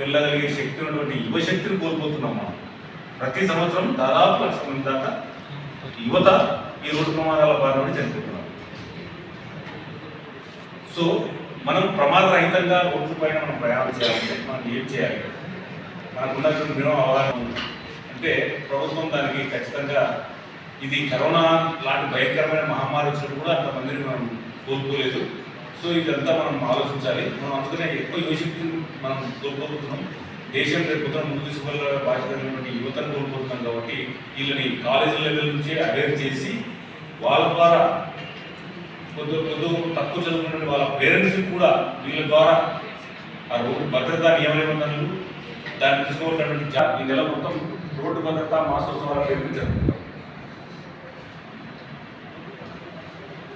వెళ్ళగలిగే శక్తి ఉన్నటువంటి యువశక్తిని కోల్పోతున్నాం మనం. ప్రతి సంవత్సరం దాదాపు లక్ష మంది దాకా యువత ఈ రోడ్డు ప్రమాదాల బారి నుండి చనిపోతున్నారు. సో మనం ప్రమాదరహితంగా రోడ్డు పైన మనం ప్రయాణం చేయాలంటే మనం ఏం చేయాలి? మనకు ఉన్నటువంటి మినిమం అవగాహన అంటే ప్రభుత్వం దానికి ఖచ్చితంగా ఇది కరోనా లాంటి భయంకరమైన మహమ్మారి వచ్చినప్పుడు కూడా అంతమందిని మనం కోల్పోలేదు. సో ఇదంతా మనం ఆలోచించాలి. మనం అందుకనే ఎక్కువ యువశక్తిని మనం కోల్పోతున్నాం. దేశం రేపుతున్న ముందు తీసుకువెళ్ళ బాధ్యత యువతను కోల్పోతున్నాం కాబట్టి వీళ్ళని కాలేజీ లెవెల్ నుంచే అవేర్ చేసి వాళ్ళ ద్వారా కొద్ది కొద్ది తక్కువ చదువుకున్న వాళ్ళ పేరెంట్స్ కూడా వీళ్ళ ద్వారా ఆ రోడ్డు భద్రతా నియమనిబంధనలు దాన్ని తీసుకోవాలన్నటువంటి జా- ఈ నెల మొత్తం రోడ్డు భద్రత మాసోత్సవాల పేరు మీద జరుగుతుంది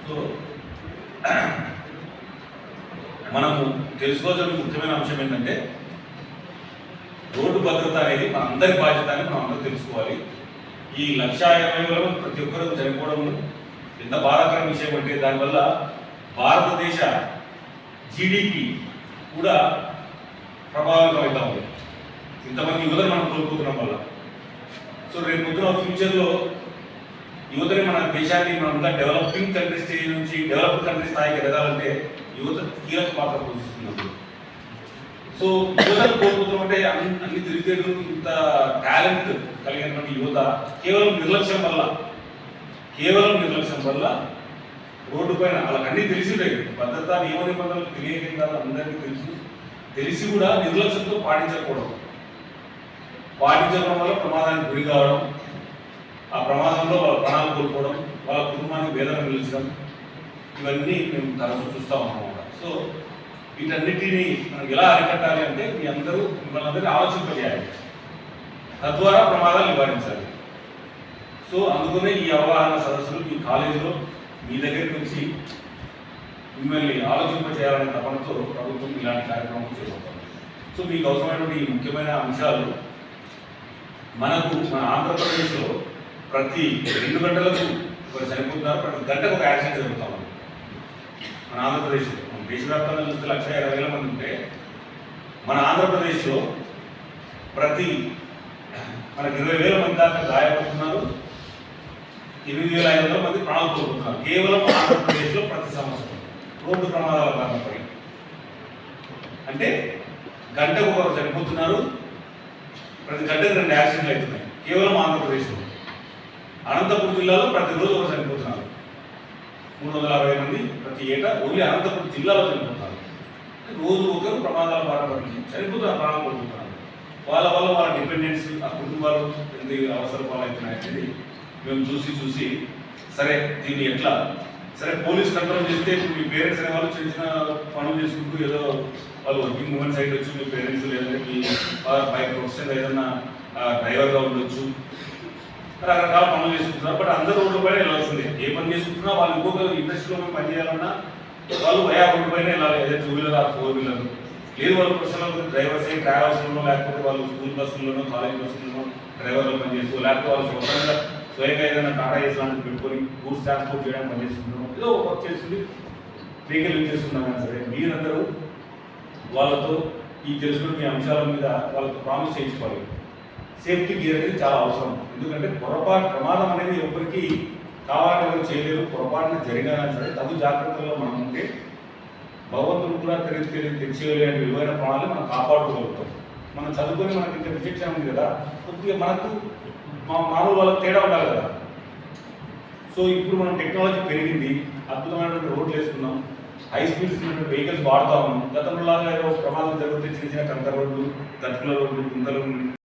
సో మనము తెలుసుకోవాల్సిన ముఖ్యమైన అంశం ఏంటంటే రోడ్డు భద్రత అనేది మన అందరి బాధ్యత అని మనం అందరూ తెలుసుకోవాలి. ఈ లక్ష ఇరవై వేల ప్రతి ఒక్కరూ చనిపోవడం ఎంత బాధాకరమైన విషయం అంటే దానివల్ల భారతదేశ జీడిపి కూడా ప్రభావితం అవుతా ఉంది. ఇంతమంది యువతను మనం కోల్పోతున్నాం వల్ల. సో రేపు ముద్ర ఫ్యూచర్లో యువతని మన దేశాన్ని మనం డెవలపింగ్ కంట్రీ స్టేజ్ నుంచి డెవలప్డ్ కంట్రీ స్థాయికి ఎదగాలంటే యువత కీలక పాత్ర పోషిస్తున్నారు సో యువతను కోల్పోతాం అంటే అన్ని తిరిగేడు ఇంత టాలెంట్ కలిగినటువంటి యువత కేవలం నిర్లక్ష్యం వల్ల కేవలం నిర్లక్ష్యం వల్ల రోడ్డు పైన వాళ్ళకి అన్నీ తెలిసి భద్రత భద్రతా నియమ నిబంధనలు తెలియక అందరికీ తెలుసు. తెలిసి కూడా నిర్లక్ష్యంతో పాటించకపోవడం పాటించడం వల్ల ప్రమాదానికి గురి కావడం ఆ ప్రమాదంలో వాళ్ళ ప్రాణాలు కోల్పోవడం వాళ్ళ కుటుంబానికి వేదన నిలిచడం ఇవన్నీ మేము తరచు చూస్తాం అన్నమాట సో వీటన్నిటిని మనం ఎలా అరికట్టాలి అంటే మీ అందరూ మిమ్మల్ని అందరినీ ఆలోచింపజేయాలి. తద్వారా ప్రమాదాలు నివారించాలి. సో అందుకనే ఈ అవగాహన సదస్సులు మీ కాలేజీలో మీ దగ్గరికి వచ్చి మిమ్మల్ని ఆలోచింపజేయాలనే తపనతో ప్రభుత్వం ఇలాంటి కార్యక్రమం చేపడుతుంది. సో మీకు అవసరమైనటువంటి ఈ ముఖ్యమైన అంశాలు మనకు మన ఆంధ్రప్రదేశ్లో ప్రతి రెండు గంటలకు ఒక చనిపోతున్నారు ప్రతి గంటకు ఒక యాక్సిడెంట్ జరుగుతాం మన ఆంధ్రప్రదేశ్లో దేశవ్యాప్తంగా చూస్తే లక్ష ఇరవై వేల మంది ఉంటే మన ఆంధ్రప్రదేశ్లో ప్రతి మనకి ఇరవై వేల మంది దాకా గాయపడుతున్నారు. ఎనిమిది వేల ఐదు వందల మంది ప్రాణాలు కోల్పోతున్నారు. కేవలం ఆంధ్రప్రదేశ్లో ప్రతి సంవత్సరం రోడ్డు ప్రమాదాల కారణపడి అంటే గంటకు ఒకరు చనిపోతున్నారు. ప్రతి గంటకు రెండు యాక్సిడెంట్లు అవుతున్నాయి. కేవలం ఆంధ్రప్రదేశ్లో. అనంతపురం జిల్లాలో ప్రతిరోజు ఒకరు చనిపోతున్నారు. మూడు వందల అరవై మంది ప్రతి ఏటా ఓన్లీ అనంతపురం జిల్లాలో చనిపోతారు. రోజు ఒకరు ప్రమాదాల బారిన పడి చనిపోతున్నారు ప్రాణాలు వాళ్ళ వల్ల వాళ్ళ డిపెండెన్స్ ఆ కుటుంబాలు ఎంత అవసరం పాలవుతున్నాయి మేము చూసి చూసి సరే దీన్ని ఎట్లా? సరే పోలీస్ కంట్రోల్ చేస్తే ఇప్పుడు మీ పేరెంట్స్ అనే వాళ్ళు చిన్న చిన్న పనులు చేసుకుంటూ ఏదో వాళ్ళు వర్కింగ్ ఉమెన్ సైడ్ వచ్చి మీ పేరెంట్స్ లేదంటే మీ బైక్ ప్రొఫెషన్ ఏదైనా డ్రైవర్గా ఉండొచ్చు రకరకాల పనులు చేసుకుంటున్నారు. బట్ అందరూ రోడ్డు పైన వెళ్ళాల్సిందే. ఏ పని చేసుకుంటున్నా వాళ్ళు ఇంకొక ఇండస్ట్రీలో పని చేయాలన్నా వాళ్ళు వయా రోడ్డు పైన వెళ్ళాలి. ఏదైతే two wheeler or four wheeler లేదు వాళ్ళు ప్రొఫెషనల్ డ్రైవర్స్ ఏ ట్రావెల్స్లోనో లేకపోతే వాళ్ళు స్కూల్ బస్సుల్లోనో కాలేజ్ బస్సుల్లోనో డ్రైవర్లో పనిచేస్తూ లేకపోతే వాళ్ళు స్వతంత్రంగా స్వయంగా ఏదైనా టాటా ఏస్ లాంటివి పెట్టుకొని గూడ్స్ ట్రాన్స్పోర్ట్ చేయడానికి పనిచేస్తున్నాం ఏదో ఒక వర్క్ చేస్తుంది. వెహికల్ యూజ్ చేస్తున్నాం కానీ సరే మీరందరూ వాళ్ళతో ఈ తెలుసుకున్న మీ అంశాల మీద వాళ్ళతో ప్రామిస్ చేయించుకోవాలి. సేఫ్టీ గేర్ అనేది చాలా అవసరం. ఎందుకంటే పొరపాటు ప్రమాదం అనేది ఎవరికి కావాలని ఎవరు చేయలేరు పొరపాటున జరిగినా సరే తగు జాగ్రత్తల్లో మనం ఉంటే భగవంతుడు కూడా తెలియదు తెలియదు తెచ్చేయలేని విలువైన ప్రాణాలు మనం కాపాడుకోగలుగుతాం. మనం చదువుకొని మనకి ఇంత విచక్షణ ఉంది కదా కొద్దిగా మనకు మా మామూలు వాళ్ళకి తేడా ఉండాలి కదా. సో ఇప్పుడు మనం టెక్నాలజీ పెరిగింది అద్భుతమైనటువంటి రోడ్లు వేసుకున్నాం హై స్పీడ్స్ వెహికల్స్ వాడుతా ఉన్నాం. గతంలో లాగా ఏదో ప్రమాదం జరిగితే చిన్న చిన్న కంకర రోడ్లు గట్టుల రోడ్లు గుంతలు